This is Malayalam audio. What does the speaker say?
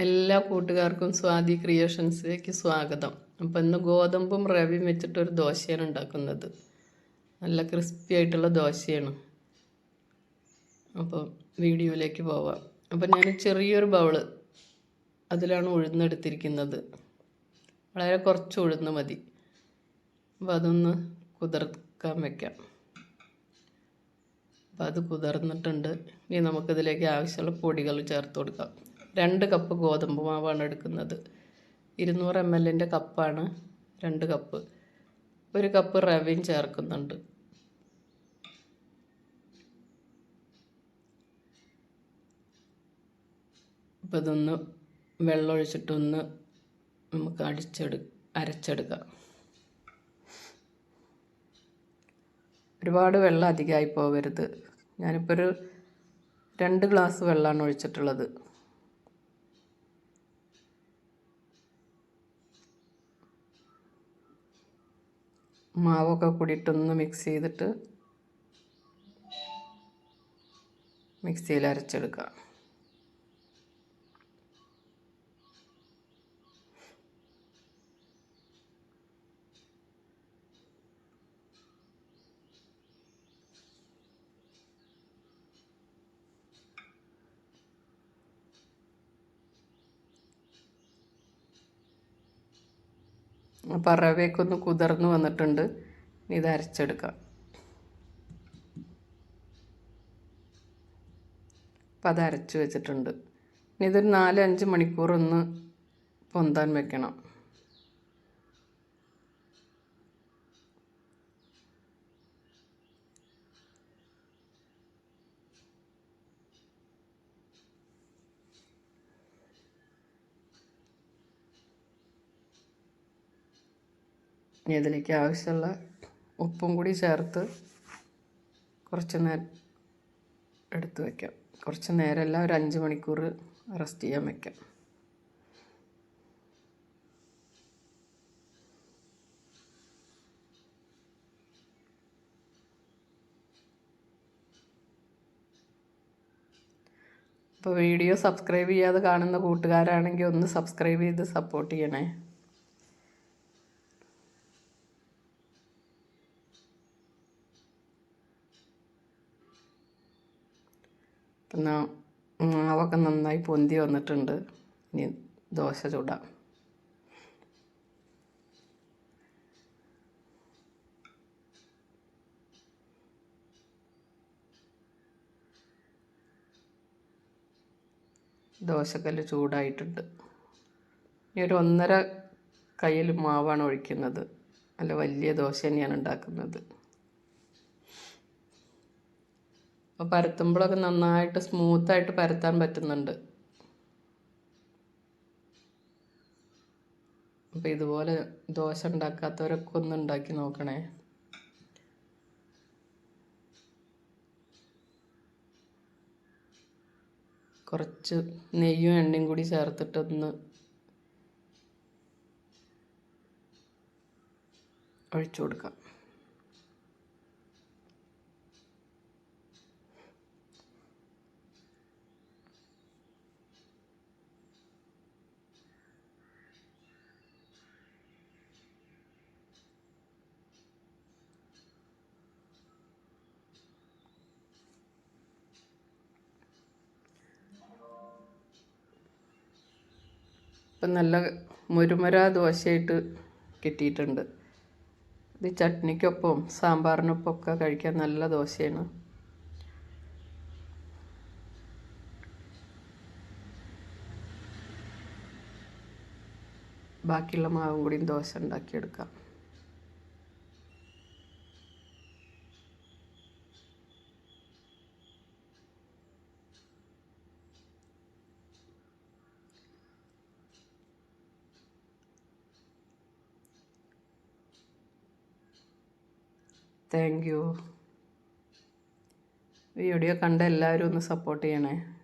എല്ലാ കൂട്ടുകാർക്കും സ്വാതി ക്രിയേഷൻസിലേക്ക് സ്വാഗതം. അപ്പോൾ ഇന്ന് ഗോതമ്പും റവിയും വെച്ചിട്ടൊരു ദോശയാണ് ഉണ്ടാക്കുന്നത്. നല്ല ക്രിസ്പി ആയിട്ടുള്ള ദോശയാണ്. അപ്പോൾ വീഡിയോയിലേക്ക് പോവാം. അപ്പോൾ ഞാൻ ചെറിയൊരു ബൗൾ അതിലാണ് ഉഴുന്നെടുത്തിരിക്കുന്നത്. വളരെ കുറച്ച് ഉഴുന്ന് മതി. അപ്പോൾ അതൊന്ന് കുതിർക്കാൻ വെക്കാം. അപ്പോൾ അത് കുതിർന്നിട്ടുണ്ട്. ഇനി നമുക്കിതിലേക്ക് ആവശ്യമുള്ള പൊടികൾ ചേർത്ത് കൊടുക്കാം. രണ്ട് കപ്പ് ഗോതമ്പ് മാവാണ് എടുക്കുന്നത്. ഇരുന്നൂറ് എം എല്ലിന്റെ കപ്പാണ് രണ്ട് കപ്പ് ഒരു കപ്പ് റവയും ചേർക്കുന്നുണ്ട്. അപ്പോൾ ഇതൊന്ന് വെള്ളമൊഴിച്ചിട്ടൊന്ന് നമുക്ക് അടിച്ചെടു അരച്ചെടുക്കാം. ഒരുപാട് വെള്ളം അധികമായി പോകരുത്. ഞാനിപ്പോൾ ഒരു രണ്ട് ഗ്ലാസ് വെള്ളമാണ് ഒഴിച്ചിട്ടുള്ളത്. മാവൊക്കെ കൂടിയിട്ടൊന്ന് മിക്സ് ചെയ്തിട്ട് മിക്സിയിൽ അരച്ചെടുക്കുക അപ്പോൾ റവയൊക്കെ ഒന്ന് കുതിർന്ന് വന്നിട്ടുണ്ട്. ഇത് അരച്ചെടുക്കാം. അപ്പം അത് അരച്ച് വെച്ചിട്ടുണ്ട്. ഇനി ഇതൊരു നാല് അഞ്ച് മണിക്കൂർ ഒന്ന് പൊന്താൻ വെക്കണം. ഇനി ഇതിലേക്ക് ആവശ്യമുള്ള ഉപ്പും കൂടി ചേർത്ത് കുറച്ച് നേരം എടുത്ത് വയ്ക്കാം. കുറച്ച് നേരമല്ല ഒരു അഞ്ച് മണിക്കൂർ റെസ്റ്റ് ചെയ്യാൻ വയ്ക്കാം. അപ്പോൾ വീഡിയോ സബ്സ്ക്രൈബ് ചെയ്യാതെ കാണുന്ന കൂട്ടുകാരാണെങ്കിൽ ഒന്ന് സബ്സ്ക്രൈബ് ചെയ്ത് സപ്പോർട്ട് ചെയ്യണേ. പിന്നെ മാവൊക്കെ നന്നായി പൊന്തി വന്നിട്ടുണ്ട്. ഇനി ദോശ ചൂടാം. ദോശക്കല്ല് ചൂടായിട്ടുണ്ട്. ഇനി ഒരു ഒന്നര കയ്യിൽ മാവാണ് ഒഴിക്കുന്നത്. നല്ല വലിയ ദോശ തന്നെയാണ് ഉണ്ടാക്കുന്നത്. അപ്പോൾ പരത്തുമ്പോഴൊക്കെ നന്നായിട്ട് സ്മൂത്തായിട്ട് പരത്താൻ പറ്റുന്നുണ്ട്. അപ്പോൾ ഇതുപോലെ ദോശ ഉണ്ടാക്കാത്തവരൊക്കെ ഒന്ന് ഉണ്ടാക്കി നോക്കണേ. കുറച്ച് നെയ്യും എണ്ണയും കൂടി ചേർത്തിട്ടൊന്ന് ഒഴിച്ചു കൊടുക്കാം. ഇപ്പം നല്ല മുരുമുര ദോശയായിട്ട് കിട്ടിയിട്ടുണ്ട്. ഇത് ചട്നിക്കൊപ്പം സാമ്പാറിനൊപ്പം ഒക്കെ കഴിക്കാൻ നല്ല ദോശയാണ്. ബാക്കിയുള്ള മാവും കൂടിയും ദോശ ഉണ്ടാക്കിയെടുക്കാം. Thank you. വീഡിയോ കണ്ട എല്ലാവരും ഒന്ന് സപ്പോർട്ട് ചെയ്യണേ.